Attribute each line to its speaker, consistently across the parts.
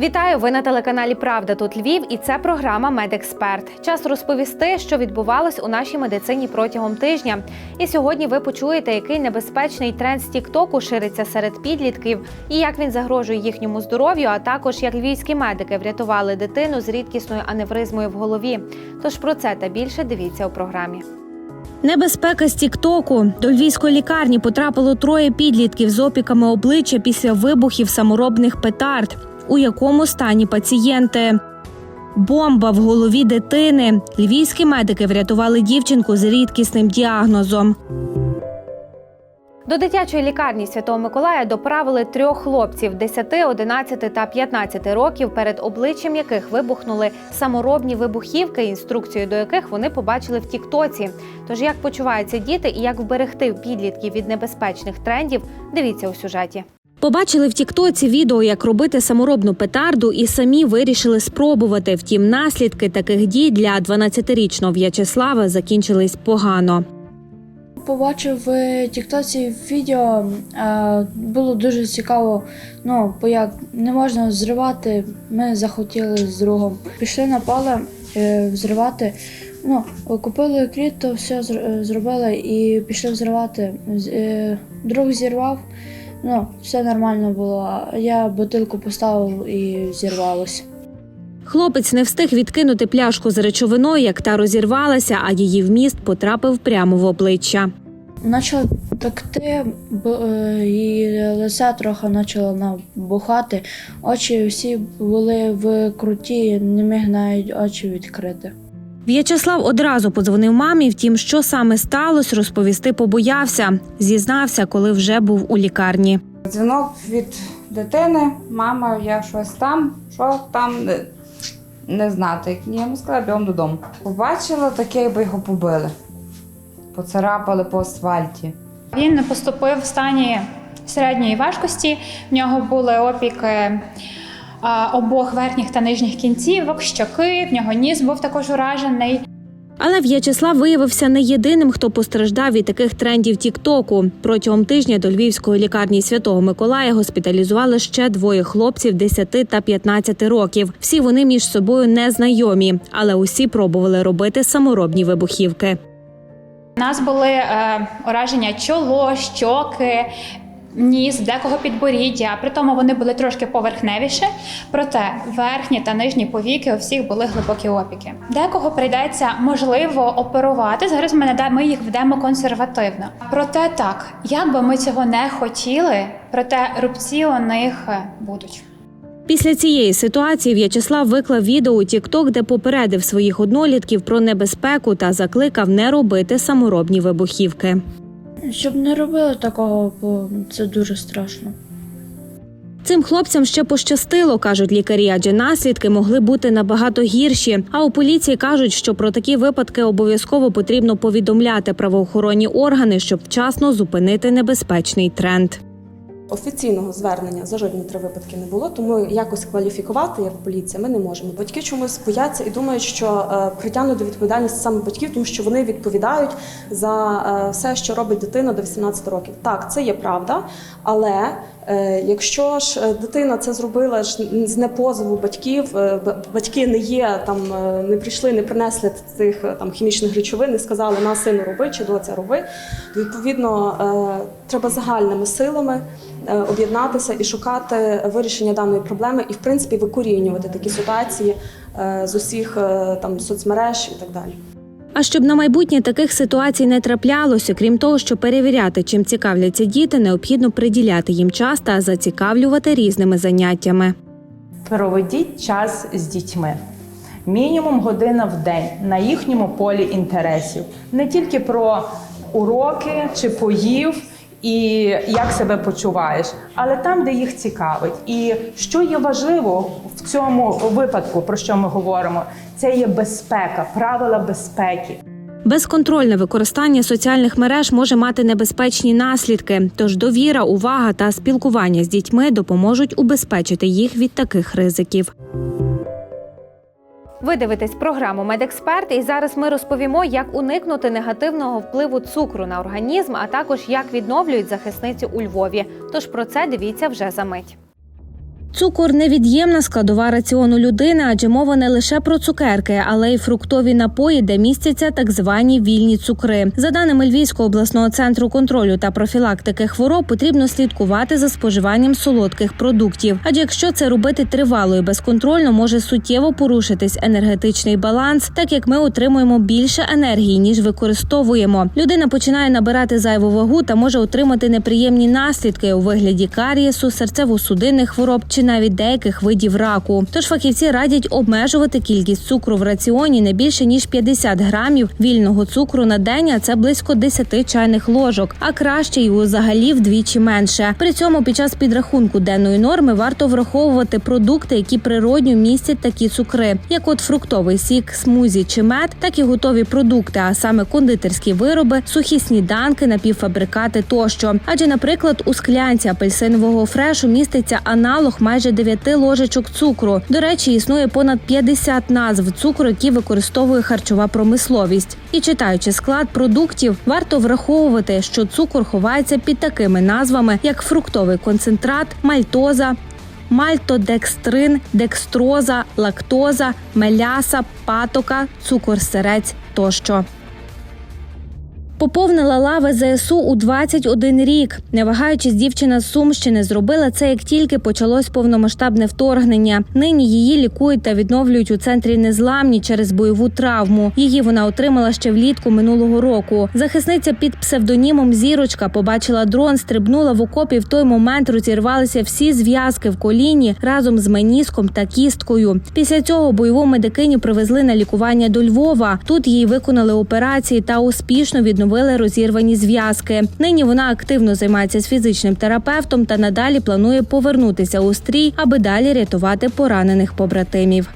Speaker 1: Вітаю! Ви на телеканалі Правда тут Львів, і це програма Медексперт. Час розповісти, що відбувалось у нашій медицині протягом тижня. І сьогодні ви почуєте, який небезпечний тренд з Тіктоку шириться серед підлітків, і як він загрожує їхньому здоров'ю, а також як львівські медики врятували дитину з рідкісною аневризмою в голові. Тож про це та більше дивіться у програмі. Небезпека з Тіктоку. До львівської лікарні потрапило троє підлітків з опіками обличчя після вибухів саморобних петард. У якому стані пацієнти? Бомба в голові дитини. Львівські медики врятували дівчинку з рідкісним діагнозом. До дитячої лікарні Святого Миколая доправили трьох хлопців 10, 11 та 15 років, перед обличчям яких вибухнули саморобні вибухівки, інструкцію до яких вони побачили в Тіктоці. Тож як почуваються діти і як вберегти підлітків від небезпечних трендів, дивіться у сюжеті. Побачили в Тіктоці відео, як робити саморобну петарду, і самі вирішили спробувати. Втім, наслідки таких дій для 12-річного В'ячеслава закінчились погано.
Speaker 2: Побачив в Тіктоці відео, було дуже цікаво. Ну, бо як не можна зривати, ми захотіли з другом. Пішли на поле е, взривати. Ну, купили кріт, то все зр- зробили і пішли взривати. Е, Друг зірвав, ну, все нормально було. Я бутилку поставив і зірвалося.
Speaker 1: Хлопець не встиг відкинути пляшку з речовиною, як та розірвалася, а її вміст потрапив прямо в обличчя.
Speaker 2: Почало пекти, бо, е, і лице трохи почало набухати. Очі всі були в круті, не міг навіть очі відкрити.
Speaker 1: В'ячеслав одразу подзвонив мамі. Втім, що саме сталося, розповісти побоявся. Зізнався, коли вже був у лікарні.
Speaker 3: Дзвінок від дитини, мама, я щось там, що там не, не знати. Я йому сказала, бігом додому. Побачила таке, якби його побили. Поцарапали по асфальті.
Speaker 4: Він поступив в стані середньої важкості. В нього були опіки обох верхніх та нижніх кінцівок, щоки, в нього ніс був також уражений.
Speaker 1: Але В'ячеслав виявився не єдиним, хто постраждав від таких трендів Тіктоку. Протягом тижня до Львівської лікарні Святого Миколая госпіталізували ще двоє хлопців 10 та 15 років. Всі вони між собою не знайомі, але усі пробували робити саморобні вибухівки.
Speaker 4: У нас були е, ураження чоло, щоки. Ніс, декого підборіддя, при тому вони були трошки поверхневіше, проте верхні та нижні повіки у всіх були глибокі опіки. Декого прийдеться можливо оперувати. Зараз ми ми їх ведемо консервативно. Проте так, як би ми цього не хотіли, проте рубці у них е, будуть.
Speaker 1: Після цієї ситуації В'ячеслав виклав відео у TikTok, де попередив своїх однолітків про небезпеку та закликав не робити саморобні вибухівки.
Speaker 2: Щоб не робили такого, бо це дуже страшно.
Speaker 1: Цим хлопцям ще пощастило, кажуть лікарі, адже наслідки могли бути набагато гірші. А у поліції кажуть, що про такі випадки обов'язково потрібно повідомляти правоохоронні органи, щоб вчасно зупинити небезпечний тренд.
Speaker 5: Офіційного звернення за жодні три випадки не було, тому якось кваліфікувати як поліція ми не можемо. Батьки чомусь бояться і думають, що е, притягнуть до відповідальності саме батьків, тому що вони відповідають за е, все, що робить дитина до 18 років. Так, це є правда, але якщо ж е, дитина це зробила ж з не позову батьків, е, батьки не є там, е, не прийшли, не принесли цих е, там хімічних речовин, не сказали на сину роби чи доця роби. Відповідно, е, треба загальними силами е, об'єднатися і шукати вирішення даної проблеми, і в принципі викорінювати такі ситуації е, з усіх е, там соцмереж і так далі.
Speaker 1: А щоб на майбутнє таких ситуацій не траплялося, крім того, що перевіряти, чим цікавляться діти, необхідно приділяти їм час та зацікавлювати різними заняттями.
Speaker 6: Проведіть час з дітьми. Мінімум година в день на їхньому полі інтересів. Не тільки про уроки чи поїв і як себе почуваєш, але там, де їх цікавить. І що є важливо в цьому випадку, про що ми говоримо, це є безпека, правила безпеки.
Speaker 1: Безконтрольне використання соціальних мереж може мати небезпечні наслідки. Тож довіра, увага та спілкування з дітьми допоможуть убезпечити їх від таких ризиків. Ви дивитесь програму Медексперт, і зараз ми розповімо, як уникнути негативного впливу цукру на організм, а також як відновлюють захисницю у Львові. Тож про це дивіться вже за мить. Цукор невід'ємна складова раціону людини, адже мова не лише про цукерки, але й фруктові напої, де містяться так звані вільні цукри. За даними Львівського обласного центру контролю та профілактики хвороб, потрібно слідкувати за споживанням солодких продуктів. Адже якщо це робити тривало і безконтрольно, може суттєво порушитись енергетичний баланс, так як ми отримуємо більше енергії ніж використовуємо. Людина починає набирати зайву вагу та може отримати неприємні наслідки у вигляді карієсу, серцево-судинних хвороб чи навіть деяких видів раку. Тож фахівці радять обмежувати кількість цукру в раціоні не більше ніж 50 грамів вільного цукру на день, а це близько 10 чайних ложок, а краще й взагалі вдвічі менше. При цьому під час підрахунку денної норми варто враховувати продукти, які природньо містять такі цукри, як от фруктовий сік, смузі чи мед, так і готові продукти, а саме кондитерські вироби, сухі сніданки, напівфабрикати тощо. Адже, наприклад, у склянці апельсинового фрешу міститься аналог майже 9 ложечок цукру. До речі, існує понад 50 назв цукру, які використовує харчова промисловість. І читаючи склад продуктів, варто враховувати, що цукор ховається під такими назвами, як фруктовий концентрат, мальтоза. Мальтодекстрин, декстроза, лактоза, меляса, патока, цукор-сирець тощо. Поповнила лави ЗСУ у 21 рік. Не вагаючись, дівчина з Сумщини зробила це як тільки почалось повномасштабне вторгнення. Нині її лікують та відновлюють у центрі незламні через бойову травму. Її вона отримала ще влітку минулого року. Захисниця під псевдонімом Зірочка побачила дрон, стрибнула в окопі. В той момент розірвалися всі зв'язки в коліні разом з меніском та кісткою. Після цього бойову медикиню привезли на лікування до Львова. Тут їй виконали операції та успішно відновили розірвані зв'язки. Нині вона активно займається з фізичним терапевтом та надалі планує повернутися у стрій, аби далі рятувати поранених побратимів.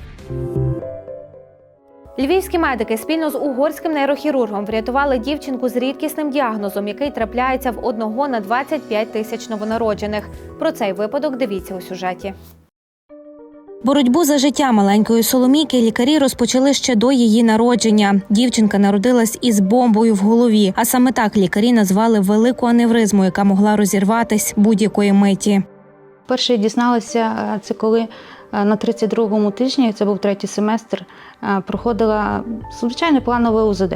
Speaker 1: Львівські медики спільно з угорським нейрохірургом врятували дівчинку з рідкісним діагнозом, який трапляється в одного на 25 тисяч новонароджених. Про цей випадок дивіться у сюжеті. Боротьбу за життя маленької Соломійки лікарі розпочали ще до її народження. Дівчинка народилась із бомбою в голові, а саме так лікарі назвали велику аневризму, яка могла розірватись будь-якої миті.
Speaker 7: Перше я дізналася, е, це коли е, на 32-му тижні, це був третій семестр, е, проходила звичайне планове УЗД.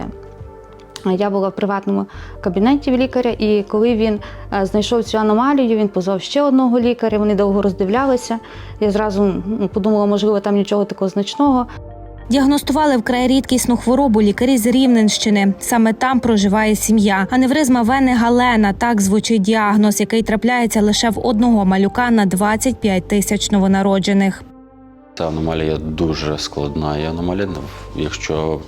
Speaker 7: Я була в приватному кабінеті в лікаря, і коли він е, знайшов цю аномалію, він позвав ще одного лікаря. Вони довго роздивлялися. Я зразу ну, подумала, можливо, там нічого такого значного.
Speaker 1: Діагностували вкрай рідкісну хворобу лікарі з Рівненщини. Саме там проживає сім'я. Аневризма вени Галена так звучить діагноз, який трапляється лише в одного малюка на 25 тисяч новонароджених.
Speaker 8: Ця аномалія дуже складна. І аномалія, ну, якщо,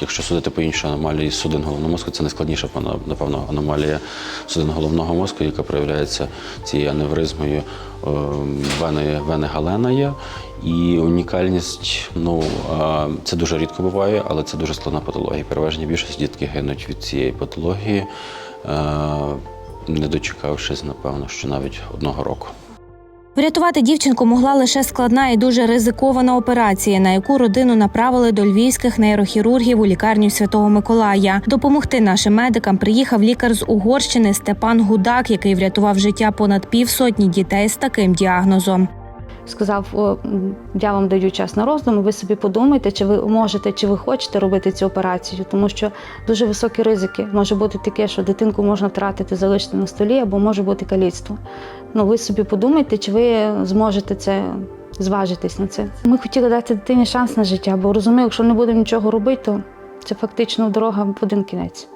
Speaker 8: якщо судити по іншій аномалії судин головного мозку, це найскладніша, напевно, аномалія судин головного мозку, яка проявляється цією аневризмою е, вени, вени Галена є. І унікальність, ну це дуже рідко буває, але це дуже складна патологія. Переважні більшість дітки гинуть від цієї патології, е, не дочекавшись, напевно, що навіть одного року.
Speaker 1: Врятувати дівчинку могла лише складна і дуже ризикована операція, на яку родину направили до львівських нейрохірургів у лікарню Святого Миколая. Допомогти нашим медикам приїхав лікар з Угорщини Степан Гудак, який врятував життя понад півсотні дітей з таким діагнозом.
Speaker 7: Сказав: «О, я вам даю час на роздум, ви собі подумайте, чи ви можете, чи ви хочете робити цю операцію, тому що дуже високі ризики. Може бути таке, що дитинку можна втратити, залишити на столі, або може бути каліцтво. Ну, ви собі подумайте, чи ви зможете це зважитись на це. Ми хотіли дати дитині шанс на життя, бо розумію, якщо не будемо нічого робити, то це фактично дорога в один кінець.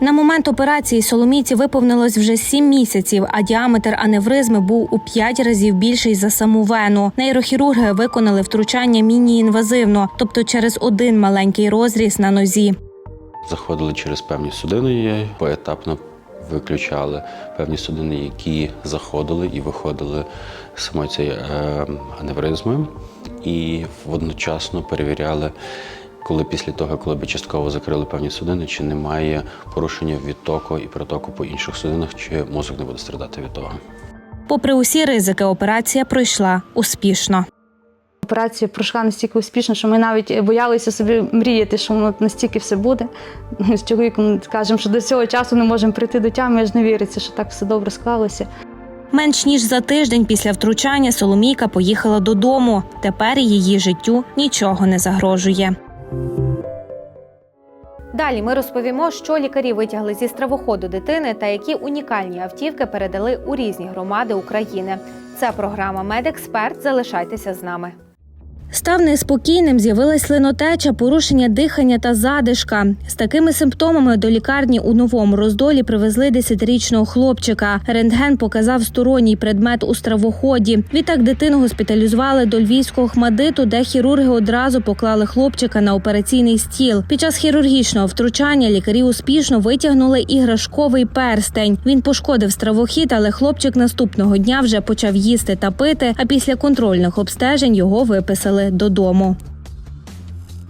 Speaker 1: На момент операції Соломійці виповнилось вже сім місяців, а діаметр аневризми був у п'ять разів більший за саму вену. Нейрохірурги виконали втручання міні-інвазивно, тобто через один маленький розріз на нозі.
Speaker 8: Заходили через певні судини, поетапно виключали певні судини, які заходили і виходили з самої цієї е, аневризми, і водночасно перевіряли, коли після того, коли би частково закрили певні судини, чи немає порушення відтоку і протоку по інших судинах, чи мозок не буде страдати від того.
Speaker 1: Попри усі ризики, операція пройшла успішно.
Speaker 7: Операція пройшла настільки успішно, що ми навіть боялися собі мріяти, що воно настільки все буде. З чоловіком кажемо, що до цього часу не можемо прийти до тями, аж не віриться, що так все добре склалося.
Speaker 1: Менш ніж за тиждень після втручання Соломійка поїхала додому. Тепер її життю нічого не загрожує. Далі ми розповімо, що лікарі витягли зі стравоходу дитини та які унікальні автівки передали у різні громади України. Це програма Медексперт. Залишайтеся з нами. Став неспокійним, з'явилась слинотеча, порушення дихання та задишка. З такими симптомами до лікарні у новому роздолі привезли 10-річного хлопчика. Рентген показав сторонній предмет у стравоході. Відтак дитину госпіталізували до львівського хмадиту, де хірурги одразу поклали хлопчика на операційний стіл. Під час хірургічного втручання лікарі успішно витягнули іграшковий перстень. Він пошкодив стравохід, але хлопчик наступного дня вже почав їсти та пити. А після контрольних обстежень його виписали додому.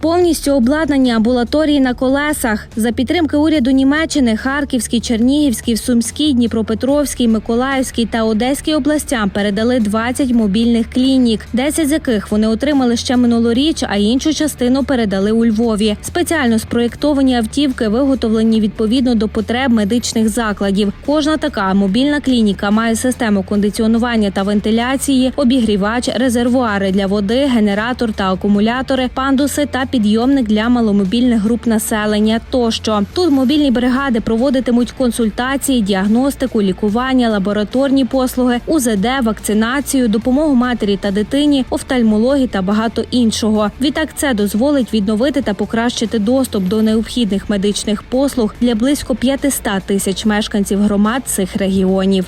Speaker 1: Повністю обладнані амбулаторії на колесах за підтримки уряду Німеччини Харківській, Чернігівській, Сумській, Дніпропетровській, Миколаївській та Одеській областям передали 20 мобільних клінік, 10 з яких вони отримали ще минулоріч, а іншу частину передали у Львові. Спеціально спроєктовані автівки виготовлені відповідно до потреб медичних закладів. Кожна така мобільна клініка має систему кондиціонування та вентиляції, обігрівач, резервуари для води, генератор та акумулятори, пандуси та підйомник для маломобільних груп населення. Тощо тут мобільні бригади проводитимуть консультації, діагностику, лікування, лабораторні послуги, УЗД, вакцинацію, допомогу матері та дитині, офтальмології та багато іншого. Відтак це дозволить відновити та покращити доступ до необхідних медичних послуг для близько 500 тисяч мешканців громад цих регіонів.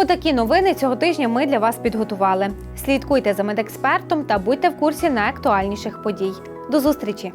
Speaker 1: Отакі новини цього тижня ми для вас підготували. Слідкуйте за медекспертом та будьте в курсі найактуальніших подій. До зустрічі!